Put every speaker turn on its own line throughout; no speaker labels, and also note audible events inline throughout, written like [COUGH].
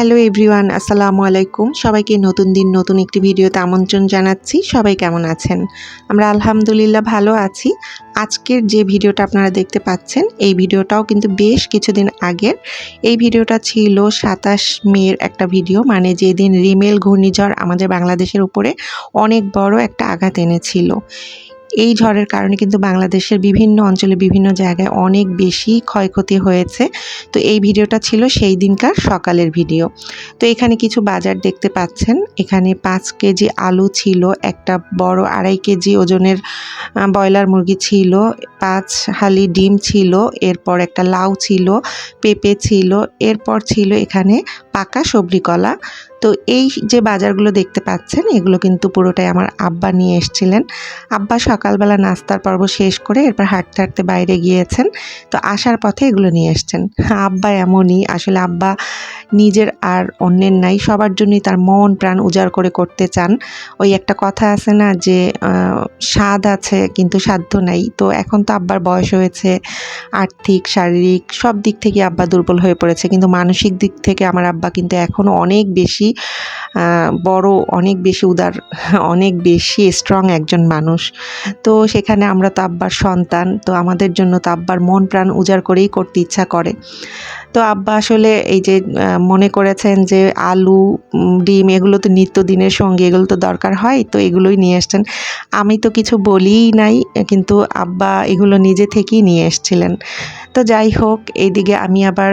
Hello everyone, আসসালামু আলাইকুম। সবাইকে নতুন দিন, নতুন একটি ভিডিওতে আমন্ত্রণ জানাচ্ছি। সবাই কেমন আছেন? আমরা আলহামদুলিল্লাহ ভালো আছি। আজকের যে ভিডিওটা আপনারা দেখতে পাচ্ছেন, এই ভিডিওটাও কিন্তু বেশ কিছুদিন আগের। এই ভিডিওটা ছিল সাতাশ মের একটা ভিডিও মানে যেদিন রিমেল ঘূর্ণিঝড় আমাদের বাংলাদেশের উপরে অনেক বড় একটা আঘাত এনেছিল। এই ঝড়ের কারণে কিন্তু বাংলাদেশের বিভিন্ন অঞ্চলে বিভিন্ন জায়গায় অনেক বেশি ক্ষয়ক্ষতি হয়েছে। তো এই ভিডিওটা ছিল সেই দিনকার সকালের ভিডিও। তো এখানে কিছু বাজার দেখতে পাচ্ছেন। এখানে পাঁচ কেজি আলু ছিল, একটা বড় আড়াই কেজি ওজনের ব্রয়লার মুরগি ছিল, পাঁচ হালি ডিম ছিল, এরপর একটা লাউ ছিল, পেঁপে ছিল, এরপর ছিল এখানে পাকা সবজি কলা। তো এই যে বাজারগুলো দেখতে পাচ্ছেন, এগুলো কিন্তু পুরোটাই আমার আব্বা নিয়ে এসেছিলেন। আব্বা সকালবেলা নাস্তার পর্ব শেষ করে এরপর হাঁটতে হাঁটতে বাইরে গিয়েছেন। তো আসার পথে এগুলো নিয়ে এসছেন। আব্বা এমনই, আসলে আব্বা নিজের আর অন্যের নাই, সবার জন্যই তার মন প্রাণ উজাড় করে করতে চান। ওই একটা কথা আছে না যে স্বাদ আছে কিন্তু সাধ্য নাই। তো এখন তো আব্বার বয়স হয়েছে, আর্থিক, শারীরিক, সব দিক থেকে আব্বা দুর্বল হয়ে পড়েছে। কিন্তু মানসিক দিক থেকে আমার আব্বা কিন্তু এখনও অনেক বেশি বড়, অনেক বেশি উদার, অনেক বেশি স্ট্রং একজন মানুষ। তো সেখানে আমরা তো আব্বার সন্তান, তো আমাদের জন্য তো আব্বার মন প্রাণ উজাড় করেই করতে ইচ্ছা করে। তো আব্বা আসলে এই যে মনে করেছেন যে আলু ডিম এগুলো তো নিত্যদিনের সঙ্গে, এগুলো তো দরকার হয়, তো এগুলোই নিয়ে এসছেন আমি তো কিছু বলিই নাই, কিন্তু আব্বা এগুলো নিজে থেকেই নিয়ে এসছিলেন। তো যাই হোক, এইদিকে আমি আবার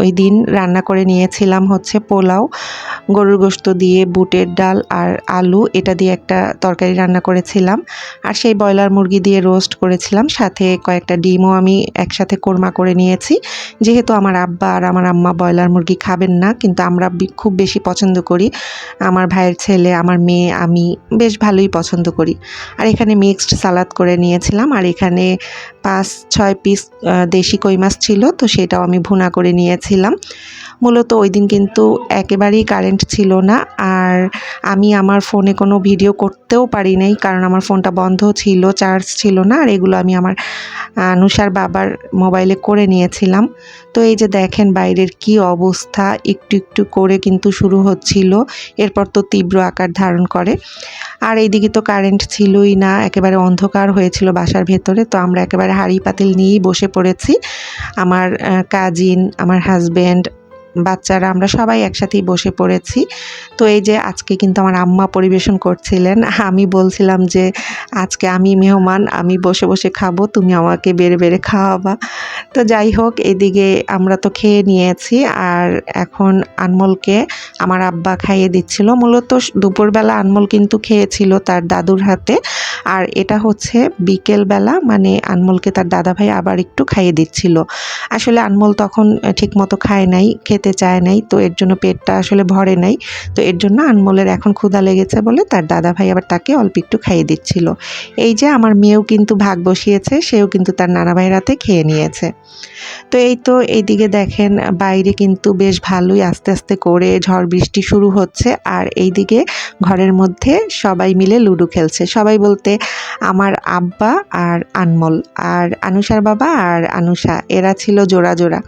ওই দিন রান্না করে নিয়েছিলাম হচ্ছে পোলাও, গরুর গোস্ত দিয়ে বুটের ডাল আর আলু, এটা দিয়ে একটা তরকারি রান্না করেছিলাম। আর সেই ব্রয়লার মুরগি দিয়ে রোস্ট করেছিলাম, সাথে কয়েকটা ডিমও আমি একসাথে কোরমা করে নিয়েছি। যেহেতু আমার আব্বা আর আমার আম্মা ব্রয়লার মুরগি খাবেন না, কিন্তু আমরা খুব বেশি পছন্দ করি। আমার ভাইয়ের ছেলে, আমার মেয়ে, আমি বেশ ভালোই পছন্দ করি। আর এখানে মিক্সড সালাদ করে নিয়েছিলাম, আর এখানে পাঁচ, ছয় পিস দেশি কই মাছ ছিল, তো সেটাও আমি ভুনা করে নিয়েছিলাম। মূলত ওই দিন কিন্তু একেবারেই কারেন্ট ছিল না, আর আমি আমার ফোনে কোনো ভিডিও করতেও পারি নাই, কারণ আমার ফোনটা বন্ধ ছিল চার্জ ছিল না, আর এগুলো আমি আমার নুষার বাবার মোবাইলে করে নিয়েছিলাম। তো এই যে দেখেন বাইরের কি অবস্থা। একটু একটু করে কিন্তু শুরু হচ্ছিল। এরপর তো তীব্র আকার ধারণ করে। আর এইদিকে তো কারেন্ট ছিলই না, একেবারে অন্ধকার হয়েছিল বাসার ভেতরে। তো আমরা একেবারে হাড়ি পাতিল নিয়েই বসে পড়েছি। আমার কাজিন আমার হাজব্যান্ড বাচ্চারা, আমরা সবাই একসাথেই বসে পড়েছি। তো এই যে আজকে কিন্তু আমার আম্মা পরিবেশন করছিলেন, আমি বলছিলাম যে, আজকে আমি মেহমান, আমি বসে বসে খাব, তুমি আমাকে বেড়ে বেড়ে খাওয়াবা। তো যাই হোক, এদিকে আমরা তো খেয়ে নিয়েছি, আর এখন আনমলকে আমার আব্বা খাইয়ে দিচ্ছিল। মূলত দুপুরবেলা আনমল কিন্তু খেয়েছিল তার দাদুর হাতে, আর এটা হচ্ছে বিকেলবেলা মানে আনমলকে তার দাদা ভাই আবার একটু খাইয়ে দিচ্ছিল। আসলে আনমল তখন ঠিক মতো খায় নাই, খেতে চায় নাই, তো এর জন্য পেটটা আসলে ভরে নাই। তো এর জন্য আনমোলের এখন ক্ষুধা লেগেছে বলে তার দাদা ভাই আবার তাকে অল্প একটু খাইয়ে দিচ্ছিল। এই যে আমার মেয়েও কিন্তু ভাগ বসিয়েছে, সেও কিন্তু তার নানা ভাইয়ের হাতে খেয়ে নিয়েছে। তো এই তো এইদিকে দেখেন, বাইরে কিন্তু বেশ ভালোই আস্তে আস্তে করে ঝড় বৃষ্টি শুরু হচ্ছে। আর এইদিকে ঘরের মধ্যে সবাই মিলে লুডো খেলছে। সবাই বলতে আমার আব্বা আর আনমল, আর আনুষার বাবা আর আনুষা, এরা ছিল জোড়া জোড়া।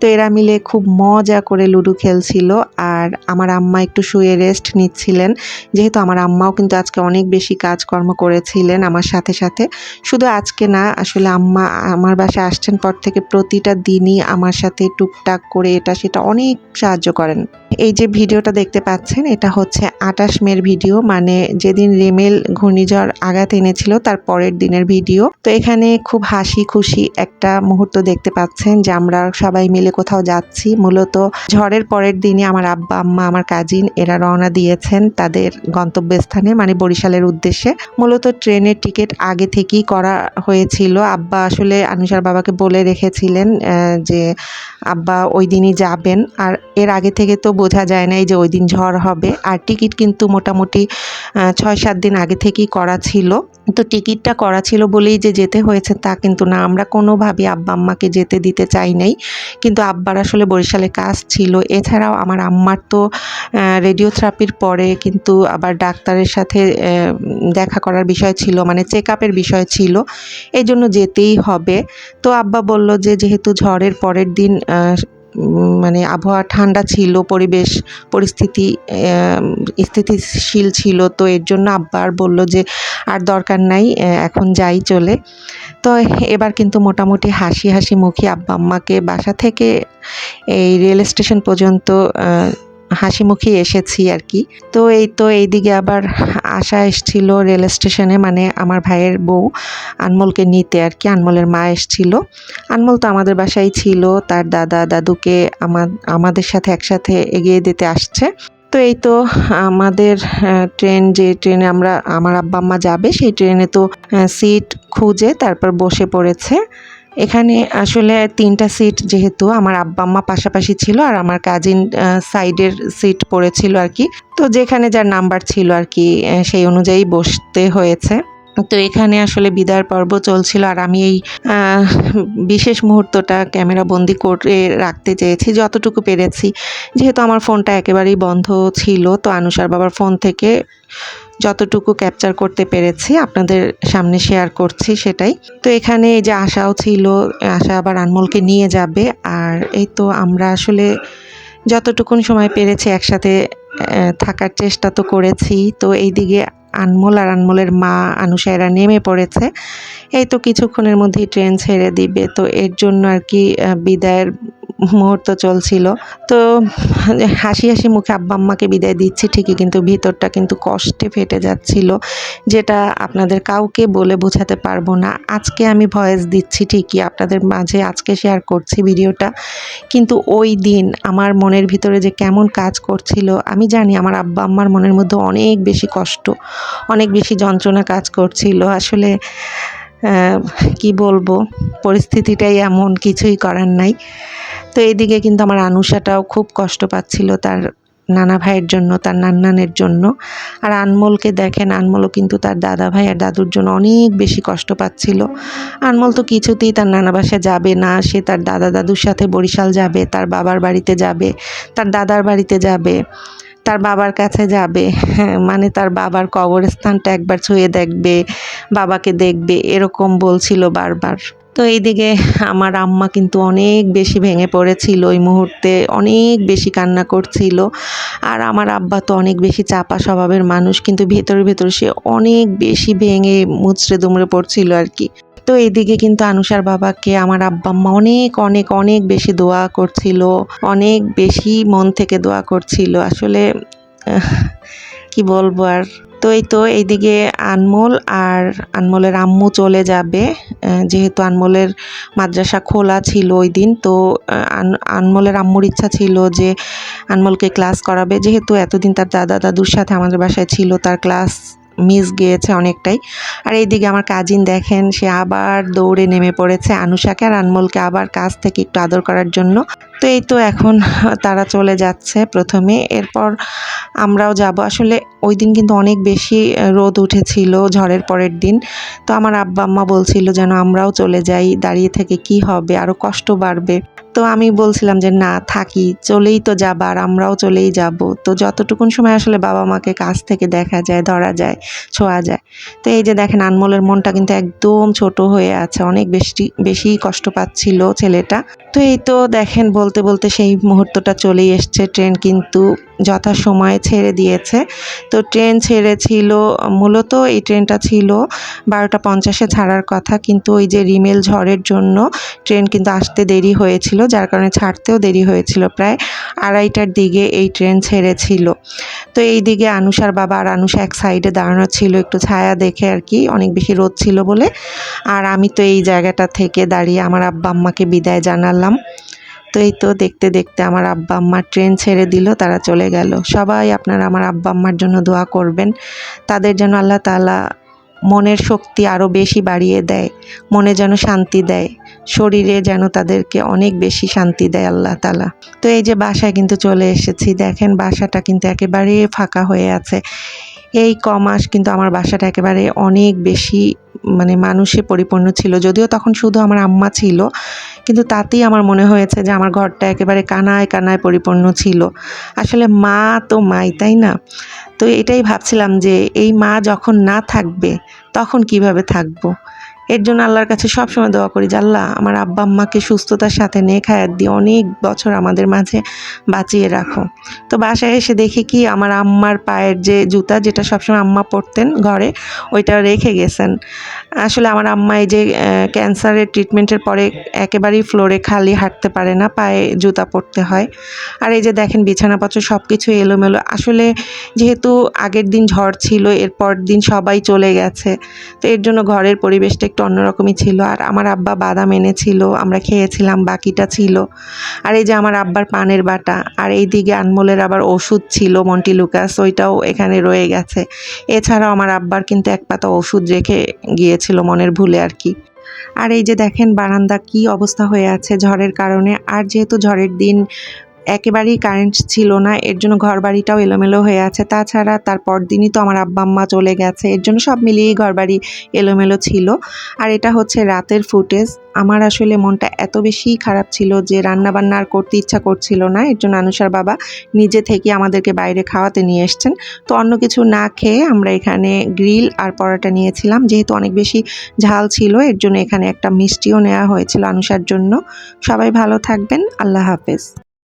তো এরা মিলে খুব মজা করে লুডো খেলছিল আর আমার আম্মা একটু শুয়ে রেস্ট নিচ্ছিলেন। যেহেতু আমার আম্মাও কিন্তু আজকে অনেক বেশি কাজকর্ম করেছিলেন আমার সাথে সাথে। শুধু আজকে না, আসলে আম্মা আমার বাসায় আসছেন পর থেকে প্রতিটা দিনই আমার সাথে টুকটাক করে এটা, সেটা অনেক সাহায্য করেন। এই যে ভিডিওটা দেখতে পাচ্ছেন, এটা হচ্ছে আটাশ মের ভিডিও মানে যেদিন রেমেল ঘূর্ণিঝড় আঘাত এনেছিল তার পরের দিনের ভিডিও। তো এখানে খুব হাসি খুশি একটা মুহূর্ত দেখতে পাচ্ছেন যে আমরা সবাই মিলে কোথাও যাচ্ছি। মূলত ঝড়ের পরের দিনে আমার আব্বা, আম্মা, আমার কাজিন এরা রওনা দিয়েছেন তাদের গন্তব্যস্থানে মানে বরিশালের উদ্দেশ্যে। মূলত ট্রেনের টিকিট আগে থেকেই করা হয়েছিল। আব্বা আসলে আনুষার বাবাকে বলে রেখেছিলেন যে আব্বা ওই দিনই যাবেন। আর এর আগে থেকে তো বোঝা যায় না এই যে ওই দিন ঝড় হবে। আর টিকিট কিন্তু মোটামুটি ছয় সাত দিন আগে থেকেই করা ছিল। তো টিকিটটা করা ছিল বলেই যে যেতে হয়েছে তা কিন্তু না। আমরা কোনোভাবে আব্বা আম্মাকে যেতে দিতে চাই নাই। কিন্তু আব্বার আসলে বরিশালে কাজ ছিল। এছাড়াও আমার আম্মার তো রেডিওথেরাপির পরে কিন্তু আবার ডাক্তারের সাথে দেখা করার বিষয় ছিল মানে চেক আপের বিষয় ছিল। এই জন্য যেতেই হবে। তো আব্বা বলল যে যেহেতু ঝড়ের পরের দিন মানে আবহাওয়া ঠান্ডা ছিল, পরিবেশ, পরিস্থিতি স্থিতিশীল ছিল, তো এর জন্য আব্বার বলল যে আর দরকার নাই এখন যাই চলে। তো এবার কিন্তু মোটামুটি হাসি হাসি মুখে আব্বা আম্মাকে বাসা থেকে এই রেল স্টেশন পর্যন্ত হাসি মুখে এসেছি আর কি। তো এই তো এইদিকে আবার আশা এসছিল রেল স্টেশনে মানে আমার ভাইয়ের বউ আনমোলকে নিতে আর কি, আনমোলের মা এসছিল। আনমোল তো আমাদের বাসায় ছিল, তার দাদা, দাদুকে আমাদের সাথে একসাথে এগিয়ে দিতে আসছে। তো এই তো আমাদের ট্রেন, যে ট্রেনে আমরা, আমার আব্বা, আম্মা যাবে, সেই ট্রেনে তো সিট খুঁজে তারপর বসে পড়েছে। এখানে আসলে তিনটা সিট যেহেতু আমার আব্বা আম্মা পাশাপাশি ছিল আর আমার কাজিন সাইডের সিট পড়েছিল আর কি। তো যেখানে যার নাম্বার ছিল আর কি সেই অনুযায়ী বসতে হয়েছে। তো এখানে আসলে বিদায়ের পর্ব চলছিল আর আমি এই বিশেষ মুহূর্তটা ক্যামেরা বন্দি করে রাখতে চেয়েছি, যতটুকু পেরেছি। যেহেতু আমার ফোনটা একেবারেই বন্ধ ছিল, তো আনুষার বাবার ফোন থেকে যতটুকু ক্যাপচার করতে পেরেছি, আপনাদের সামনে শেয়ার করছি সেটাই। তো এখানে এই যে আশাও ছিল, আশা আবার আনমোলকে নিয়ে যাবে। আর এই তো আমরা আসলে যতটুকুন সময় পেরেছি একসাথে থাকার চেষ্টা তো করেছি। তো এইদিকে আনমোল আর আনমোলের মা আনুষায়রা নেমে পড়েছে। এই তো কিছুক্ষণের মধ্যেই ট্রেন ছেড়ে দিবে। তো এর জন্য আর কি বিদায়ের মুহূর্ত চলছিল। তো হাসি হাসি মুখে আব্বা আম্মাকে বিদায় দিচ্ছি ঠিকই, কিন্তু ভিতরটা কিন্তু কষ্টে ফেটে যাচ্ছিল, যেটা আপনাদের কাউকে বলে বোঝাতে পারব না। আজকে আমি ভয়েস দিচ্ছি ঠিকই, আপনাদের মাঝে আজকে শেয়ার করছি ভিডিওটা, কিন্তু ওই দিন আমার মনের ভিতরে যে কেমন কাজ করছিল, আমি জানি আমার আব্বা আম্মার মনের মধ্যে অনেক বেশি কষ্ট, অনেক বেশি যন্ত্রণা কাজ করছিল। আসলে কি বলব? পরিস্থিতিটাই এমন, কিছুই করার নাই। তো এদিকে কিন্তু আমার আনুষাটাও খুব কষ্ট পাচ্ছিল তার নানা ভাইয়ের জন্য, তার নান্নানের জন্য। আর আনমোলকে দেখেন, আনমোলও কিন্তু তার দাদা ভাই আর দাদুর জন্য অনেক বেশি কষ্ট পাচ্ছিল। আনমোল তো কিছুতেই তার নানা বাসায় যাবে না, সে তার দাদা দাদুর সাথে বরিশাল যাবে, তার বাবার বাড়িতে যাবে, তার দাদার বাড়িতে যাবে। তার বাবার কাছে যাবে। হ্যাঁ, মানে তার বাবার কবরস্থানটা একবার ছুঁয়ে দেখবে বাবাকে দেখবে এরকম বলছিল বারবার। তো এইদিকে আমার আম্মা কিন্তু অনেক বেশি ভেঙে পড়েছিল ওই মুহূর্তে অনেক বেশি কান্না করছিল। আর আমার আব্বা তো অনেক বেশি চাপা স্বভাবের মানুষ কিন্তু ভেতরে ভেতরে সে অনেক বেশি ভেঙে মুচড়ে দুমড়ে পড়ছিল আর কি। তো এইদিকে কিন্তু আনুষার বাবাকে আমার আব্বা আম্মা অনেক অনেক অনেক বেশি দোয়া করছিল, অনেক বেশি মন থেকে দোয়া করছিল। আসলে কি বলব আর? তো এই তো এইদিকে আনমোল আর আনমোলের আম্মু চলে যাবে। যেহেতু আনমোলের মাদ্রাসা খোলা ছিল ওই দিন, তো আনমোলের আম্মুর ইচ্ছা ছিল যে আনমোলকে ক্লাস করাবে। যেহেতু এতদিন তার দাদা দাদুর সাথে আমাদের বাসায় ছিল, তার ক্লাস মিস গিয়েছে অনেকটাই। আর এইদিকে আমার কাজিন দেখেন, সে আবার দৌড়ে নেমে পড়েছে আনুষাকে আর আনমোলকে আবার কাছ থেকে একটু আদর করার জন্য। তো এই তো এখন [LAUGHS] তারা চলে যাচ্ছে প্রথমে। এরপর আমরাও যাব। আসলে ওই দিন কিন্তু অনেক বেশি রোদ উঠেছিল ঝড়ের পরের দিন। তো আমার আব্বা আম্মা বলছিল যেন আমরাও চলে যাই, দাঁড়িয়ে থেকে কি হবে আরও কষ্ট বাড়বে। তো আমি বলছিলাম যে, না, থাকি, চলেই তো যাব আর আমরাও চলেই যাব। তো যতটুকুন সময় আসলে বাবা মাকে কাছ থেকে দেখা যায়, ধরা যায়, ছোঁয়া যায়। তো এই যে দেখেন, আনমোলের মনটা কিন্তু একদম ছোট হয়ে আছে, অনেক বেশি বেশি কষ্ট পাচ্ছিল ছেলেটা। তো এই তো দেখেন, বলতে বলতে সেই মুহূর্তটা চলেই এসছে, ট্রেন কিন্তু যথাসময়ে ছেড়ে দিয়েছে। তো ট্রেন ছেড়েছিল, মূলত এই ট্রেনটা ছিল বারোটা পঞ্চাশে ছাড়ার কথা, কিন্তু ওই যে রিমেল ঝড়ের জন্য ট্রেন কিন্তু আসতে দেরি হয়েছিল, যার কারণে ছাড়তেও দেরি হয়েছিল। প্রায় আড়াইটার দিকে এই ট্রেন ছেড়েছিল। তো এই দিকে আনুষার বাবা আর আনুষা এক সাইডে দাঁড়ানো ছিল, একটু ছায়া দেখে আর কি, অনেক বেশি রোদ ছিল বলে। আর আমি তো এই জায়গাটা থেকে দাঁড়িয়ে আমার আব্বা আম্মাকে বিদায় জানালাম। তো এই তো দেখতে দেখতে আমার আব্বা আম্মা ট্রেন ছেড়ে দিল, তারা চলে গেল। সবাই আপনারা আমার আব্বা আম্মার জন্য দোয়া করবেন। তাদের যেন আল্লাহ তালা মনের শক্তি আরও বেশি বাড়িয়ে দেয়, মনে যেন শান্তি দেয়, শরীরে যেন তাদেরকে অনেক বেশি শান্তি দেয় আল্লাহ তালা তো এই যে বাসায় কিন্তু চলে এসেছি, দেখেন বাসাটা কিন্তু একেবারে ফাঁকা হয়ে আছে। এই ক মাস কিন্তু আমার বাসাটা একেবারে অনেক বেশি মানে মানুষে পরিপূর্ণ ছিল। যদিও তখন শুধু আমার আম্মা ছিল, কিন্তু তাতেই আমার মনে হয়েছে যে আমার ঘরটা একেবারে কানায় কানায় পরিপূর্ণ ছিল। আসলে মা তো মাই, তাই না? তো এটাই ভাবছিলাম যে এই মা যখন না থাকবে, তখন কীভাবে থাকব? এর জন্য আল্লাহর কাছে সবসময় দোয়া করি যে, আল্লাহ, আমার আব্বা আম্মাকে সুস্থতার সাথে নেক হায়াত দিয়ে অনেক বছর আমাদের মাঝে বাঁচিয়ে রাখো। তো বাসায় এসে দেখি কি, আমার আম্মার পায়ের যে জুতা যেটা সবসময় আম্মা পরতেন ঘরে ওইটা রেখে গেছেন। আসলে আমার আম্মা এই যে ক্যান্সারের ট্রিটমেন্টের পরে একেবারেই ফ্লোরে খালি হাঁটতে পারে না, পায়ে জুতা পরতে হয়। আর এই যে দেখেন, বিছানাপত্র সব কিছু এলোমেলো। আসলে যেহেতু আগের দিন ঝড় ছিল, এরপর দিন সবাই চলে গেছে, তো এর জন্য ঘরের পরিবেশটা একটু অন্যরকমই ছিল। আর আমার আব্বা বাদাম এনেছিল, আমরা খেয়েছিলাম, বাকিটা ছিল। আর এই যে আমার আব্বার পানের বাটা, আর এই দিকে আনমোলের আবার ওষুধ ছিল মন্টি লুকাস, ওইটাও এখানে রয়ে গেছে। এছাড়াও আমার আব্বার কিন্তু এক পাতা ওষুধ রেখে গিয়েছিল মনের ভুলে আর কি। আর এই যে দেখেন বারান্দা কি অবস্থা হয়ে আছে ঝড়ের কারণে। আর যেহেতু ঝড়ের দিন একেবারেই কারেন্ট ছিল না। এর জন্য ঘর বাড়িটাও এলোমেলো হয়ে আছে। তাছাড়া তারপর দিনই তো আমার আব্বা আম্মা চলে গেছে। এর জন্য সব মিলিয়েই ঘর বাড়ি এলোমেলো ছিল। আর এটা হচ্ছে রাতের ফুটেজ। আমার আসলে মনটা এত বেশি খারাপ ছিল যে রান্নাবান্না আর করতে ইচ্ছা করছিল না। এর জন্য আনুষার বাবা নিজে থেকে আমাদেরকে বাইরে খাওয়াতে নিয়ে এসছেন। তো অন্য কিছু না খেয়ে আমরা এখানে গ্রিল আর পরোটা নিয়েছিলাম। যেহেতু অনেক বেশি ঝাল ছিল, এর জন্য এখানে একটা মিষ্টিও নেওয়া হয়েছিল আনুষার জন্য। সবাই ভালো থাকবেন। আল্লাহ হাফেজ।